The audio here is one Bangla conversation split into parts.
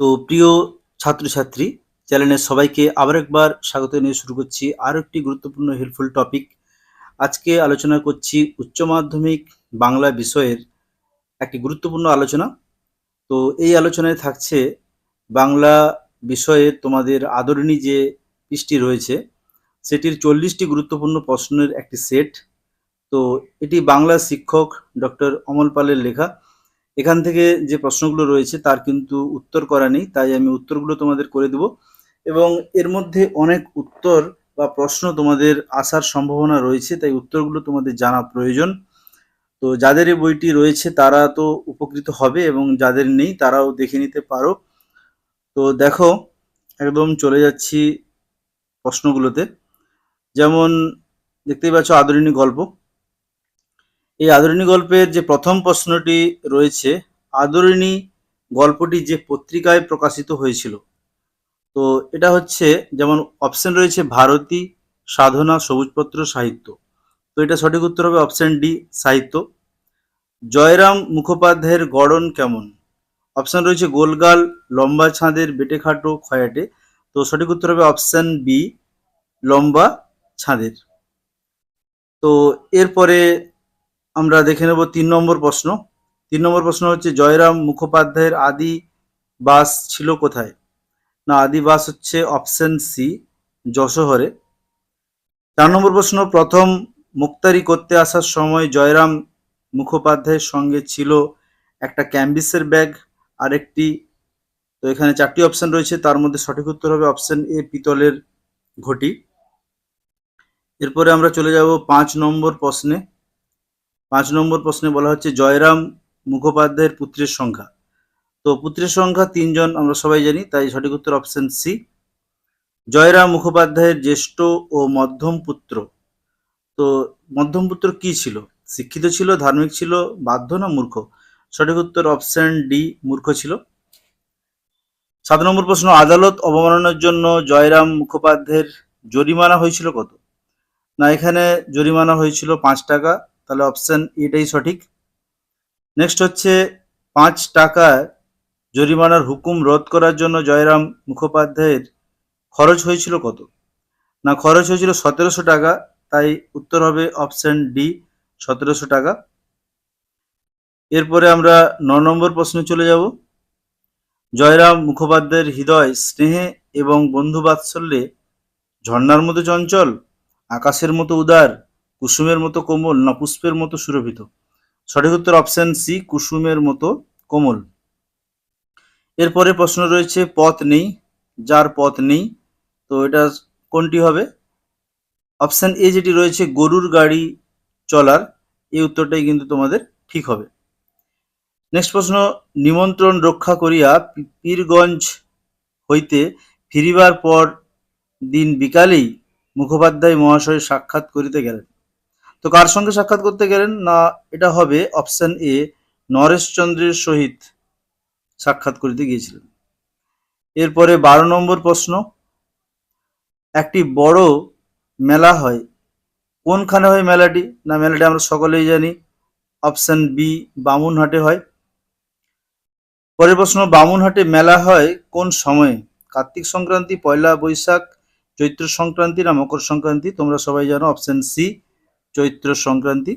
তো প্রিয় ছাত্রছাত্রী চ্যানেলের সবাইকে আবার একবার স্বাগত নিয়ে শুরু করছি আরও একটি গুরুত্বপূর্ণ হেল্পফুল টপিক আজকে আলোচনা করছি উচ্চ মাধ্যমিক বাংলা বিষয়ের একটি গুরুত্বপূর্ণ আলোচনা। তো এই আলোচনায় থাকছে বাংলা বিষয়ে তোমাদের আদরণী যে পৃষ্টি রয়েছে, সেটির চল্লিশটি গুরুত্বপূর্ণ প্রশ্নের একটি সেট তো এটি বাংলা শিক্ষক ডক্টর অমল পালের লেখা। এখান থেকে যে প্রশ্নগুলো রয়েছে তার কিন্তু উত্তর করা নেই, তাই আমি উত্তরগুলো তোমাদের করে দেব। এবং এর মধ্যে অনেক উত্তর বা প্রশ্ন তোমাদের আসার সম্ভাবনা রয়েছে, তাই উত্তরগুলো তোমাদের জানা প্রয়োজন। তো যাদের এই বইটি রয়েছে তারা তো উপকৃত হবে এবং যাদের নেই তারাও দেখে নিতে পারো। তো দেখো, একদম চলে যাচ্ছি প্রশ্নগুলোতে। যেমন, দেখতেই পাচ্ছ আদরিণী গল্প। এই আদরিণী গল্পের যে প্রথম প্রশ্নটি রয়েছে, আদরিণী গল্পটি যে পত্রিকায় প্রকাশিত হয়েছিল, তো এটা হচ্ছে যেমন অপশন রয়েছে ভারতী সাধনা সবুজপত্র সাহিত্য। তো এটা সঠিক উত্তর হবে অপশন ডি সাহিত্য। জয়রাম মুখোপাধ্যায়ের গড়ন কেমন? অপশন রয়েছে গোলগাল, লম্বা ছাঁদের বেটে খাটো খয়াটে। তো সঠিক উত্তর হবে অপশন বি লম্বা ছাঁদের। তো এরপরে আমরা দেখে নেব তিন নম্বর প্রশ্ন। তিন নম্বর প্রশ্ন হচ্ছে, জয়রাম মুখোপাধ্যায়ের আদি বাস ছিল কোথায়? না, আদি বাস হচ্ছে অপশন সি যশোহরে। চার নম্বর প্রশ্ন, প্রথম মুক্তারি করতে আসার সময় জয়রাম মুখোপাধ্যায়ের সঙ্গে ছিল একটা ক্যাম্বিসের ব্যাগ আর একটি, তো এখানে চারটি অপশন রয়েছে, তার মধ্যে সঠিক উত্তর হবে অপশন এ পিতলের ঘটি। এরপরে আমরা চলে যাব পাঁচ নম্বর প্রশ্নে। পাঁচ নম্বর প্রশ্নে বলা হচ্ছে, জয়রাম মুখোপাধ্যায়ের পুত্রের সংখ্যা। তো পুত্রের সংখ্যা তিনজন, আমরা সবাই জানি, তাই সঠিক উত্তর অপশন সি। জয়রাম মুখোপাধ্যায়ের জ্যেষ্ঠ ও মধ্যম পুত্র। তো মধ্যম পুত্র কি ছিল? শিক্ষিত ছিল, ধার্মিক ছিল, বাধ্য না মূর্খ? সঠিক উত্তর অপশন ডি, মূর্খ ছিল। সাত নম্বর প্রশ্ন, আদালত অবমাননার জন্য জয়রাম মুখোপাধ্যায়ের জরিমানা হয়েছিল কত? না, এখানে জরিমানা হয়েছিল পাঁচ টাকা। তাহলে অপশন এটাই সঠিক। নেক্সট হচ্ছে পাঁচ টাকায় জরিমানার হুকুম রদ করার জন্য জয়রাম মুখোপাধ্যায়ের খরচ হয়েছিল কত? না, খরচ হয়েছিল সতেরোশো টাকা, তাই উত্তর হবে অপশন ডি সতেরোশো টাকা। এরপরে আমরা ন নম্বর প্রশ্নে চলে যাব। জয়রাম মুখোপাধ্যায়ের হৃদয়, স্নেহে এবং বন্ধু বাৎসল্যে ঝর্ণার মতো চঞ্চল, আকাশের মতো উদার কুসুমের মতো কোমল না পুষ্পের মতো সুরভিত? সঠিক উত্তর অপশন সি কুসুমের মতো কোমল। এরপরে প্রশ্ন রয়েছে, পথ নেই, যার পথ নেই, তো এটা কোনটি হবে? অপশন এ যেটি রয়েছে, গরুর গাড়ি চলার, এই উত্তরটাই কিন্তু তোমাদের ঠিক হবে। নেক্সট প্রশ্ন, নিমন্ত্রণ রক্ষা করিয়া পীরগঞ্জ হইতে ফিরিবার পর দিন বিকালেই মুখোপাধ্যায় মহাশয় সাক্ষাৎ করিতে গেলেন। তো কার সঙ্গে সাক্ষাৎ করতে গেলেন? না, এটা হবে অপশন এ নরেশচন্দ্রের সহিত সাক্ষাৎ করিতে গিয়েছিলেন। এরপরে বারো নম্বর প্রশ্ন, একটি বড় মেলা হয়। কোনখানে হয় মেলাটি? না, মেলাটি আমরা সকলেই জানি। অপশন বি, বামুনহাটে হয়। পরের প্রশ্ন, বামুনহাটে মেলা হয় কোন সময়ে? কার্তিক সংক্রান্তি, পয়লা বৈশাখ, চৈত্র সংক্রান্তি না মকর সংক্রান্তি? তোমরা সবাই জানো, অপশন সি। চৈত্র সংক্রান্তি।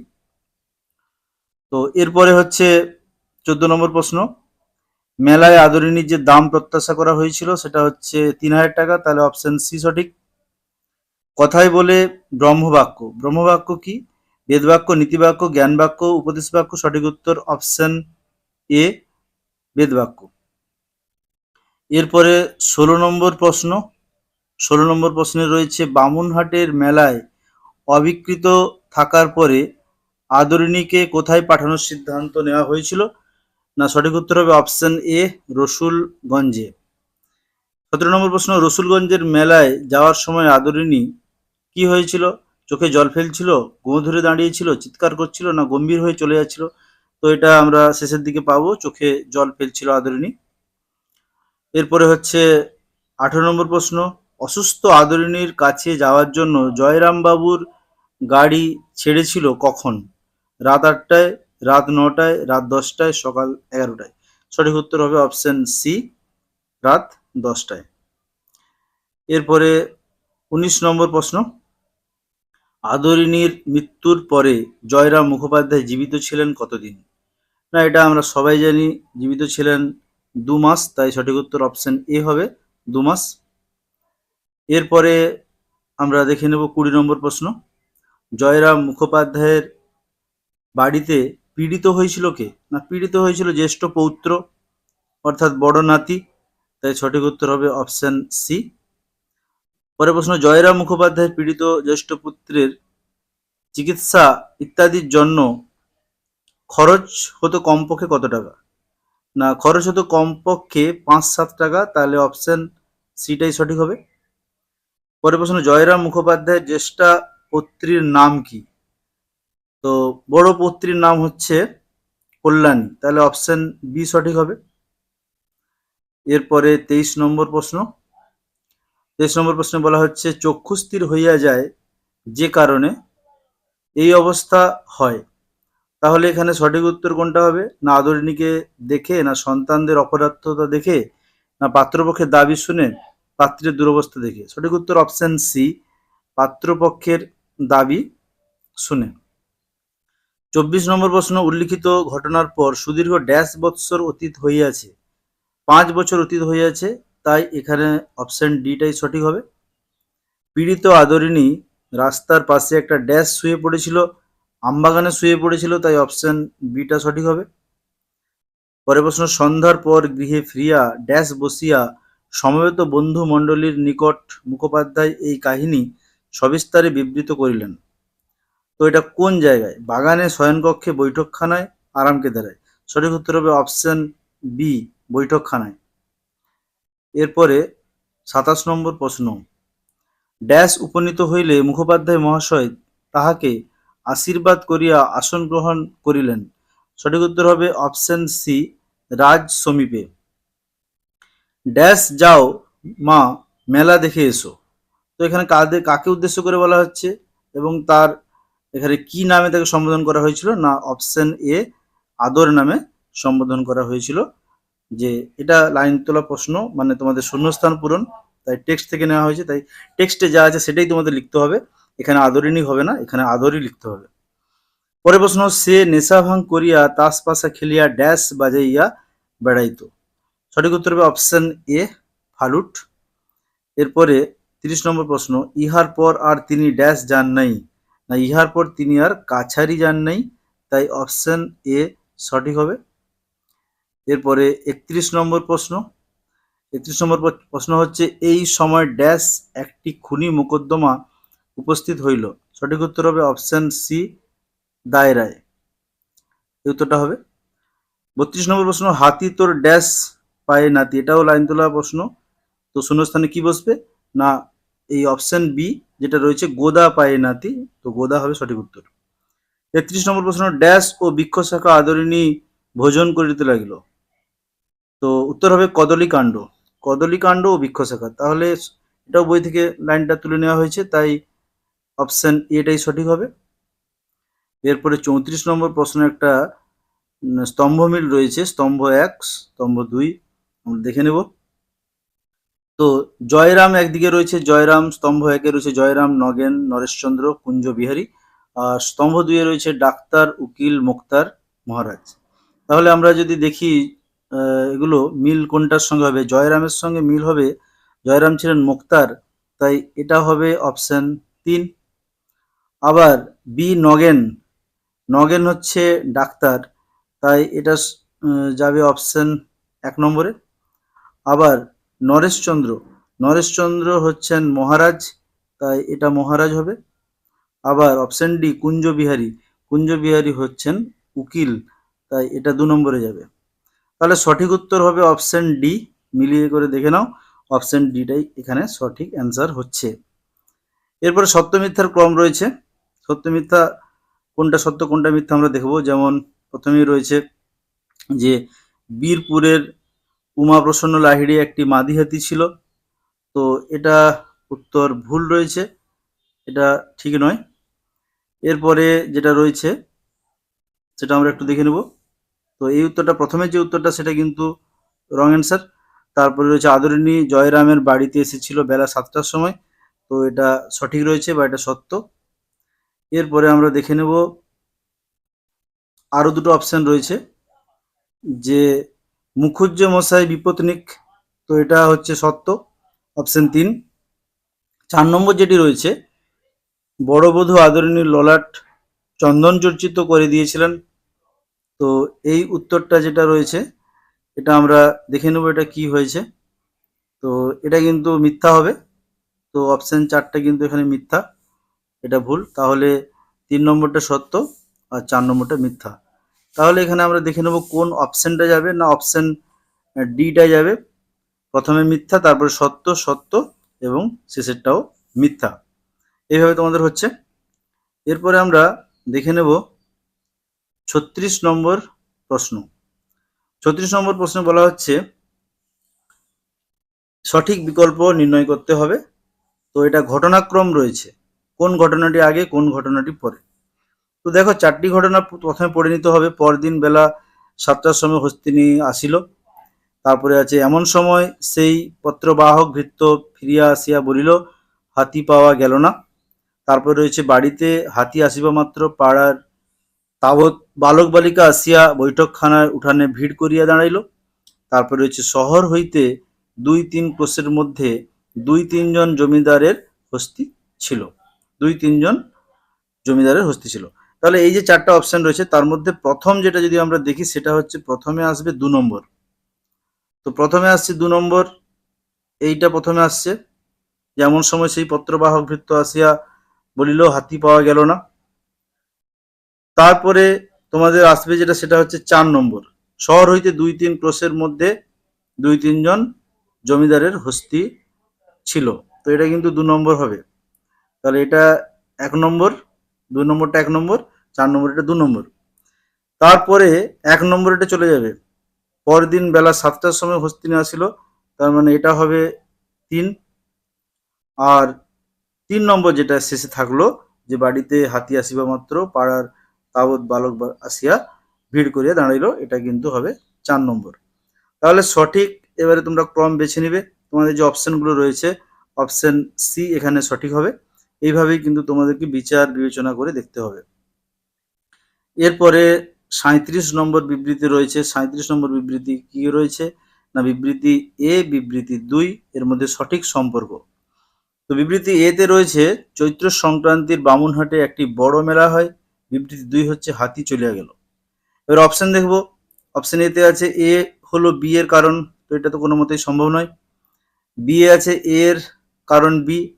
তো এরপরে হচ্ছে চোদ্দ নম্বর প্রশ্ন, মেলায় আদরিনীর যে দাম প্রত্যাশা করা হয়েছিল সেটা হচ্ছে তিন হাজার টাকা, তাহলে অপশন সি সঠিক। কথায় বলে ব্রহ্মবাক্য ব্রহ্মবাক্য কি? বেদবাক্য, নীতিবাক্য জ্ঞান বাক্য উপদেশ বাক্য সঠিক উত্তর অপশন এ বেদবাক্য। এরপরে ষোলো নম্বর প্রশ্ন, ষোলো নম্বর প্রশ্নে রয়েছে বামুনহাটের মেলায় অবিকৃত থাকার পরে আদরিণীকে কোথায় পাঠানোর সিদ্ধান্ত নেওয়া হয়েছিল? না সঠিক উত্তর হবে অপশন এ, রসুলগঞ্জে। সতেরো নম্বর প্রশ্ন, রসুলগঞ্জের মেলায় যাওয়ার সময় আদরিণী কি হয়েছিল? চোখে জল ফেলছিল গো ধরে দাঁড়িয়েছিল, চিৎকার করছিল না গম্ভীর হয়ে চলে যাচ্ছিল? তো এটা আমরা শেষের দিকে পাবো, চোখে জল ফেলছিল আদরিণী। এরপরে হচ্ছে আঠেরো নম্বর প্রশ্ন, অসুস্থ আদরিণীর কাছে যাওয়ার জন্য জয়রামবাবুর বাবুর গাড়ি ছেড়েছিল কখন? রাত আটটায়, রাত নটায়, রাত দশটায়, সকাল এগারোটায়। সঠিক উত্তর হবে অপশন সি রাত দশটায়। এরপরে উনিশ নম্বর প্রশ্ন। আদরিনীর মৃত্যুর পরে জয়রাম মুখোপাধ্যায় জীবিত ছিলেন কতদিন? না, এটা আমরা সবাই জানি, জীবিত ছিলেন দু মাস, তাই সঠিক উত্তর অপশন এ হবে, দু মাস। এরপরে আমরা দেখে নেব কুড়ি নম্বর প্রশ্ন। জয়রাম মুখোপাধ্যায়ের বাড়িতে পীড়িত হয়েছিল কে? না, পীড়িত হয়েছিল জ্যেষ্ঠ পৌত্র, অর্থাৎ বড় নাতি, তাই সঠিক উত্তর হবে অপশন সি পরে প্রশ্ন, জয়রাম মুখোপাধ্যায়ের পীড়িত জ্যেষ্ঠ পুত্রের চিকিৎসা ইত্যাদির জন্য খরচ হতো কমপক্ষে কত টাকা? না, খরচ হতো কমপক্ষে পাঁচ সাত টাকা, তাহলে অপশন সিটাই সঠিক হবে। পরে প্রশ্ন, জয়রাম মুখোপাধ্যায়ের জ্যেষ্ঠা পত্রীর নাম কি? তো বড় পত্রীর নাম হচ্ছে কল্যাণী। তাহলে অপশন বি সঠিক হবে। এরপরে তেইশ নম্বর প্রশ্ন। তেইশ নম্বর প্রশ্নে বলা হচ্ছে চক্ষুস্থির হইয়া যায় যে কারণে এই অবস্থা হয়। তাহলে এখানে সঠিক উত্তর কোনটা হবে? না আদরিণীকে দেখে, না সন্তানদের অপরাধতা দেখে, না পাত্রপক্ষের দাবি শুনে পাত্রের দুরবস্থা দেখে। সঠিক উত্তর অপশন সি পাত্রপক্ষের দাবি শুনে। চব্বিশ নম্বর প্রশ্ন, উল্লিখিত ঘটনার পর সুদীর্ঘ ড্যাশ বৎসর অতীত হইয়াছে। পাঁচ বছর অতীত হইয়াছে, তাই এখানে অপশন ডিটাই সঠিক হবে। পীড়িত আদরিণী রাস্তার পাশে একটা ড্যাশ শুয়ে পড়েছিল, আমবাগানে শুয়ে পড়েছিল, তাই অপশন বিটা সঠিক হবে। পরে প্রশ্ন, সন্ধ্যার পর গৃহে ফিরিয়া ড্যাশ বসিয়া সমবেত বন্ধু মণ্ডলীর নিকট মুখোপাধ্যায় এই কাহিনী সবিস্তারে বিবৃত করিলেন। তো এটা কোন জায়গায়? বাগানে শয়নকক্ষে বৈঠকখানায়, আরামকে দাঁড়ায় সঠিক উত্তর হবে অপশন বি, বৈঠকখানায়। এরপরে সাতাশ নম্বর প্রশ্ন। ড্যাশ উপনীত হইলে মুখোপাধ্যায় মহাশয় তাহাকে আশীর্বাদ করিয়া আসন গ্রহণ করিলেন। সঠিক উত্তর হবে অপশন সি, রাজ সমীপে। ড্যাশ যাও, মা, মেলা দেখে এসো। তো এখানে কাদের, কাকে উদ্দেশ্য করে বলা হচ্ছে এবং তার এখানে কি নামে তাকে সম্বোধন করা হয়েছিল? না, অপশন এ আদর নামে সম্বোধন করা হয়েছিল। যে এটা লাইন তোলা প্রশ্ন মানে তোমাদের শূন্যস্থান পূরণ, তাই টেক্সট থেকে নেওয়া হয়েছে। তাই টেক্সটে যা আছে সেটাই তোমাদের লিখতে হবে। এখানে আদরিনী হবে না, এখানে আদরই লিখতে হবে। পরে প্রশ্ন, সে নেশা ভাঙ করিয়া তাস পাশা খেলিয়া ড্যাশ বাজাইয়া বেড়াইতো। সঠিক উত্তর হবে অপশন এ, ফালুট। এরপরে তিরিশ নম্বর প্রশ্ন, ইহার পর আর তিনি ড্যাশ যান নাই। না, ইহার পর তিনি আর কাছারি যান নাই, তাই অপশন এ সঠিক হবে। এরপরে একত্রিশ নম্বর প্রশ্ন, একত্রিশ নম্বর প্র- প্রশ্ন হচ্ছে, এই সময় ড্যাশ একটি খুনি মোকদ্দমা উপস্থিত হইল। সঠিক উত্তর হবে অপশন সি দায়রায়। এই উত্তরটা হবে। বত্রিশ নম্বর প্রশ্ন, হাতি তোর ড্যাশ পায়ে নাতি? এটাও লাইন তোলা প্রশ্ন। তো শূন্যস্থানে কি বসবে? না, এই অপশন বি যেটা রয়েছে গোদা পায়ে নাতি তো গোদা হবে সঠিক উত্তর। তেত্রিশ নম্বর প্রশ্ন ড্যাশ ও বৃক্ষ শাখা আদরিণী ভোজন করিতে লাগিল। তো উত্তর হবে কদলী কাণ্ড কদলী কাণ্ড ও বৃক্ষ শাখা তাহলে এটাও বই থেকে লাইনটা তুলে নেওয়া হয়েছে, তাই অপশন এটাই সঠিক হবে। এরপরে চৌত্রিশ নম্বর প্রশ্ন একটা স্তম্ভ মিল রয়েছে, স্তম্ভ এক, স্তম্ভ দুই, আমরা দেখে নেব। তো জয়রাম একদিকে রয়েছে, জয়রাম স্তম্ভ একে রয়েছে, জয়রাম নগেন, নরেশচন্দ্র কুঞ্জ বিহারী আর স্তম্ভ দুয়ে রয়েছে ডাক্তার, উকিল, মুক্তার মহারাজ। তাহলে আমরা যদি দেখি এগুলো মিল কোনটার সঙ্গে হবে? জয়রামের সঙ্গে মিল হবে, জয়রাম ছিলেন মুক্তার, তাই এটা হবে অপশন তিন। আবার বি নগেন নগেন হচ্ছে ডাক্তার, তাই এটা যাবে অপশন এক নম্বরে। আবার নরেশচন্দ্র। নরেশচন্দ্র হচ্ছেন মহারাজ, তাই এটা মহারাজ হবে। আবার অপশন ডি কুঞ্জ বিহারী কুঞ্জ বিহারী হচ্ছেন উকিল, তাই এটা দু নম্বরে যাবে। তাহলে সঠিক উত্তর হবে অপশন ডি মিলিয়ে করে দেখে নাও। অপশন ডিটাই এখানে সঠিক অ্যান্সার হচ্ছে। এরপরে সত্য মিথ্যার ক্রম রয়েছে। সত্য মিথ্যা কোনটা সত্য, কোনটা মিথ্যা আমরা দেখব। যেমন প্রথমেই রয়েছে যে বীরপুরের উমা প্রসন্ন লাহিড়ি একটি মাদি হাতি ছিল। তো এটা উত্তর ভুল রয়েছে, এটা ঠিক নয়। এরপরে যেটা রয়েছে, সেটা আমরা একটু দেখে নেব। তো এই উত্তরটা, প্রথমে যে উত্তরটা, সেটা কিন্তু রং অ্যান্সার। তারপরে রয়েছে আদরিণী, জয়রামের বাড়িতে এসেছিল বেলা সাতটার সময়। তো এটা সঠিক রয়েছে বা এটা সত্য। এরপরে আমরা দেখে নেব আরও দুটো অপশান রয়েছে, যে মুখুজ্জ মশাই বিপত্নিক তো এটা হচ্ছে সত্য। অপশন তিন। চার নম্বর যেটি রয়েছে বড় বধূ আদরিণী ললাট চন্দন চর্চিত করে দিয়েছিলেন। তো এই উত্তরটা যেটা রয়েছে, এটা আমরা দেখে নেব এটা কি হয়েছে। তো এটা কিন্তু মিথ্যা হবে। তো অপশন চারটা কিন্তু এখানে মিথ্যা। এটা ভুল। তাহলে তিন নম্বরটা সত্য আর চার নম্বরটা মিথ্যা। তাহলে এখানে আমরা দেখে নেব কোন অপশনটা যাবে না অপশন ডিটা যাবে। প্রথমে মিথ্যা, তারপরে সত্য সত্য এবং শেষেরটাও মিথ্যা। এইভাবে তোমাদের হচ্ছে। এরপরে আমরা দেখে নেব ছত্রিশ নম্বর প্রশ্ন। ছত্রিশ নম্বর প্রশ্নে বলা হচ্ছে, সঠিক বিকল্প নির্ণয় করতে হবে। তো এটা ঘটনাক্রম রয়েছে। কোন ঘটনাটি আগে, কোন ঘটনাটি পরে? তো দেখো, চারটি ঘটনা প্রথমে পড়ে নিতে হবে। পরদিন বেলা সাতটার সময় হস্তিনী আসিল। তারপরে আছে, এমন সময় সেই পত্রবাহক ভৃত্য ফিরিয়া আসিয়া বলিল, হাতি পাওয়া গেল না। তারপরে রয়েছে, বাড়িতে হাতি আসিবা মাত্র। পাড়ার তাবৎ বালক বালিকা আসিয়া বৈঠকখানার উঠানে ভিড় করিয়া দাঁড়াইল। তারপরে রয়েছে, শহর হইতে দুই তিন ক্রোশের মধ্যে দুই তিনজন জমিদারের হস্তি ছিল। দুই তিনজন জমিদারের হস্তি ছিল। তাহলে এই যে চারটা অপশন রয়েছে, তার মধ্যে প্রথম যেটা যদি আমরা দেখি, সেটা হচ্ছে প্রথমে আসবে দু নম্বর। তো প্রথমে আসছে দু নম্বর, এইটা প্রথমে আসছে। যেমন সময় সেই পত্রবাহক ভৃত্য আসিয়া বলিল, হাতি পাওয়া গেল না। তারপরে তোমাদের আসবে যেটা, সেটা হচ্ছে চার নম্বর। শহর হইতে দুই তিন ক্রোশের মধ্যে দুই তিনজন জমিদারের হস্তি ছিল। তো এটা কিন্তু দু নম্বর হবে। তাহলে এটা এক নম্বর। দুই নম্বরটা এক নম্বর, চার নম্বর এটা দু নম্বর। তারপরে এক নম্বর এটা চলে যাবে। পরদিন বেলা সাতটার সময় হস্তিনী আসিল, তার মানে এটা হবে তিন। আর তিন নম্বর যেটা শেষে থাকল, যে বাড়িতে হাতি আসিবা মাত্র, পাড়ার তাবৎ বালক আসিয়া ভিড় করিয়া দাঁড়াইলো, এটা কিন্তু হবে চার নম্বর। তাহলে সঠিক, এবারে তোমরা ক্রম বেছে নিবে। তোমাদের যে অপশনগুলো রয়েছে অপশন সি এখানে সঠিক হবে। এইভাবেই কিন্তু তোমাদেরকে বিচার বিবেচনা করে দেখতে হবে। এরপরে সাঁত্রিশ নম্বর বিবৃতি রয়েছে। সাঁত্রিশ নম্বর বিবৃতি কি রয়েছে? না, বিবৃতি এ, বিবৃতি দুই, এর মধ্যে সঠিক সম্পর্ক। তো বিবৃতি এতে রয়েছে, চৈত্র সংক্রান্তির বামুনহাটে একটি বড় মেলা হয়। বিবৃতি দুই হচ্ছে, হাতি চলিয়া গেল। এবার অপশন দেখব। অপশন এতে আছে, এ হলো বি এর কারণ। তো এটা তো কোনো মতেই সম্ভব নয়। বি এ আছে এর কারণ বি।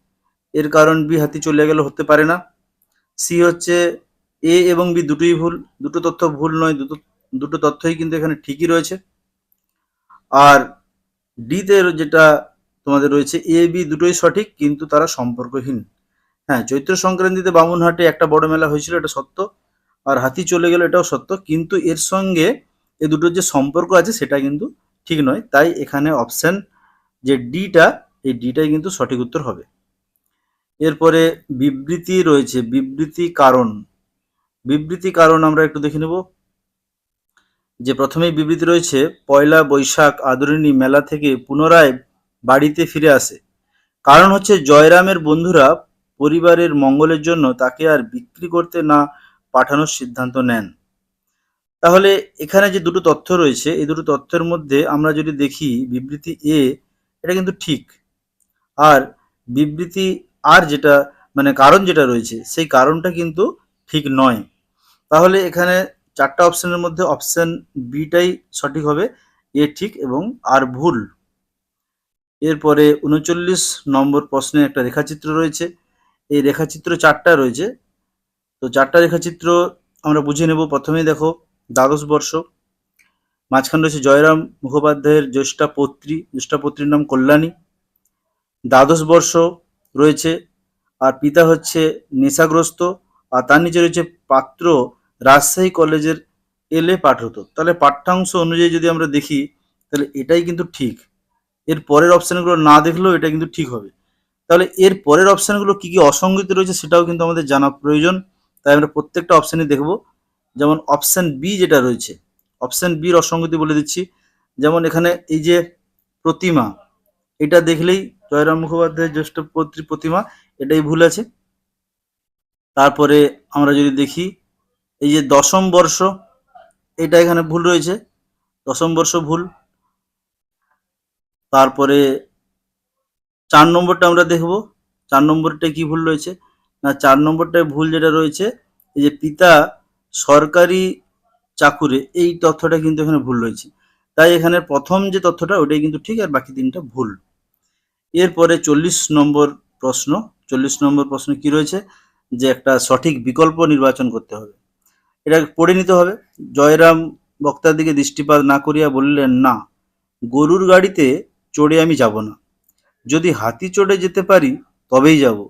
এর কারণ বি হাতি চলে গেল হতে পারে না। সি হচ্ছে এ এবং বি দুটোই ভুল, দুটো তথ্য ভুল নয়, দুটো দুটো তথ্যই কিন্তু এখানে ঠিকই রয়েছে। আর ডিতে যেটা তোমাদের রয়েছে এ বি দুটোই সঠিক, কিন্তু তারা সম্পর্কহীন। হ্যাঁ চৈত্র সংক্রান্তিতে বামুনহাটে একটা বড় মেলা হয়েছিল, এটা সত্য, আর হাতি চলে গেল, এটাও সত্য, কিন্তু এর সঙ্গে এ দুটোর যে সম্পর্ক আছে, সেটা কিন্তু ঠিক নয়। তাই এখানে অপশন যে ডিটা এই ডিটাই কিন্তু সঠিক উত্তর হবে। এরপরে বিবৃতি রয়েছে, বিবৃতি কারণ। বিবৃতি কারণ আমরা একটু দেখে নেব। যে প্রথমেই বিবৃতি রয়েছে, পয়লা বৈশাখ আদরিণী মেলা থেকে পুনরায় বাড়িতে ফিরে আসে। কারণ হচ্ছে জয়রামের বন্ধুরা পরিবারের মঙ্গলের জন্য তাকে আর বিক্রি করতে না পাঠানোর সিদ্ধান্ত নেন। তাহলে এখানে যে দুটো তথ্য রয়েছে, এই দুটো তথ্যের মধ্যে আমরা যদি দেখি বিবৃতি এ, এটা কিন্তু ঠিক। আর বিবৃতি আর যেটা মানে কারণ যেটা রয়েছে, সেই কারণটা কিন্তু ঠিক নয়। তাহলে এখানে চারটা অপশনের মধ্যে অপশন বিটাই সঠিক হবে এ ঠিক এবং আর ভুল। এরপরে উনচল্লিশ নম্বর প্রশ্নে একটা রেখাচিত্র রয়েছে, এই রেখাচিত্র চারটা রয়েছে। তো চারটা রেখাচিত্র আমরা বুঝে নেব, প্রথমেই দেখো, দ্বাদশ বর্ষ, মাঝখান রয়েছে জয়রাম মুখোপাধ্যায়ের জ্যেষ্ঠা পত্রী জ্যেষ্ঠা পত্রীর নাম কল্যাণী। দ্বাদশ বর্ষ রয়েছে। আর পিতা হচ্ছে নেশাগ্রস্ত, আর তার নিচে রয়েছে পাত্র রাজশাহী কলেজের এলে পাঠরত। তাহলে পাঠ্যাংশ অনুযায়ী যদি আমরা দেখি, তাহলে এটাই কিন্তু ঠিক। এর পরের অপশানগুলো না দেখলেও এটা কিন্তু ঠিক হবে। তাহলে এর পরের অপশানগুলো কি কী অসঙ্গতি রয়েছে সেটাও কিন্তু আমাদের জানা প্রয়োজন। তাই আমরা প্রত্যেকটা অপশানই দেখব। যেমন অপশান বি যেটা রয়েছে, অপশান বির অসঙ্গতি বলে দিচ্ছি। যেমন এখানে এই যে প্রতিমা এটা দেখলেই জয়রাম মুখোপাধ্যায়ের জ্যেষ্ঠ পৌত্রী প্রতিমা, এটাই ভুল আছে। তারপরে আমরা যদি দেখি, এই যে দশম বর্ষ, এটা এখানে ভুল রয়েছে। দশম বর্ষ ভুল। তারপরে চার নম্বরটা আমরা দেখব। চার নম্বরটা কি ভুল রয়েছে? না, চার নম্বরটায় ভুল যেটা রয়েছে, এই যে পিতা সরকারি চাকুরে, এই তথ্যটা কিন্তু এখানে ভুল রয়েছে। তাই এখানে প্রথম যে তথ্যটা, ওটাই কিন্তু ঠিক, আর বাকি তিনটা ভুল। এরপরে চল্লিশ নম্বর প্রশ্ন, চল্লিশ নম্বর প্রশ্ন কি রয়েছে? যে একটা সঠিক বিকল্প নির্বাচন করতে হবে। এটা পড়ে নিতে হবে। জয়রাম বক্তার দিকে দৃষ্টিপাত না করিয়া বললেন, না, গরুর গাড়িতে চড়ে আমি যাব না। যদি হাতি চড়ে যেতে পারি, তবেই যাব।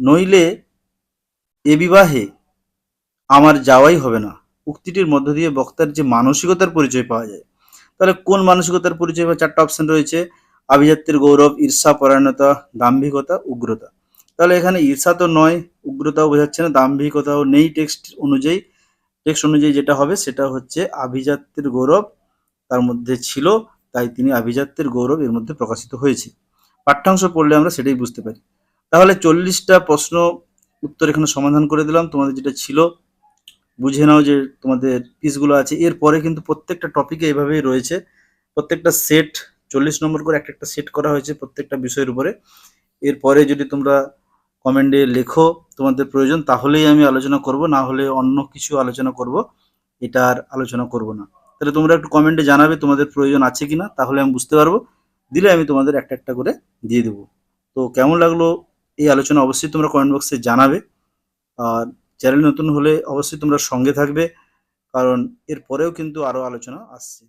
নইলে এ বিবাহে আমার যাওয়াই হবে না। উক্তিটির মধ্য দিয়ে বক্তার যে মানসিকতার পরিচয় পাওয়া যায়। তাহলে কোন মানসিকতার পরিচয় বা চারটা অপশন রয়েছে? আভিজাত্যের গৌরব, ঈর্ষা, পরায়ণতা, দাম্ভিকতা, উগ্রতা। তাহলে এখানে ঈর্ষা তো নয়, উগ্রতাও বোঝাচ্ছে না, দাম্ভিকতাও নেই টেক্সট অনুযায়ী। টেক্সট অনুযায়ী যেটা হবে সেটা হচ্ছে আভিজাত্যের গৌরব তার মধ্যে ছিল, তাই তিনি আভিজাত্যের গৌরব এর মধ্যে প্রকাশিত হয়েছে। পাঠ্যাংশ পড়লে আমরা সেটাই বুঝতে পারি। তাহলে চল্লিশটা প্রশ্ন উত্তর এখানে সমাধান করে দিলাম, তোমাদের যেটা ছিল, বুঝে নাও যে তোমাদের পিসগুলো আছে। এরপরে কিন্তু প্রত্যেকটা টপিকে এভাবেই রয়েছে। প্রত্যেকটা সেট চল্লিশ নম্বর করে একটা একটা সেট করা হয়েছে প্রত্যেকটা বিষয়ের উপরে। এরপরে যদি তোমরা কমেন্টে লেখো তোমাদের প্রয়োজন, তাহলেই আমি আলোচনা করব, না হলে অন্য কিছু আলোচনা করব, এটা আর আলোচনা করব না। তাহলে তোমরা একটু কমেন্টে জানাবে তোমাদের প্রয়োজন আছে কিনা, তাহলে আমি বুঝতে পারব। দিলে আমি তোমাদের একটা একটা করে দিয়ে দেবো। তো কেমন লাগল এই আলোচনা অবশ্যই তোমরা কমেন্ট বক্সে জানাবে। আর চ্যানেল নতুন হলে অবশ্যই তোমরা সঙ্গে থাকবে, কারণ এর পরেও কিন্তু আরও আলোচনা আসছে।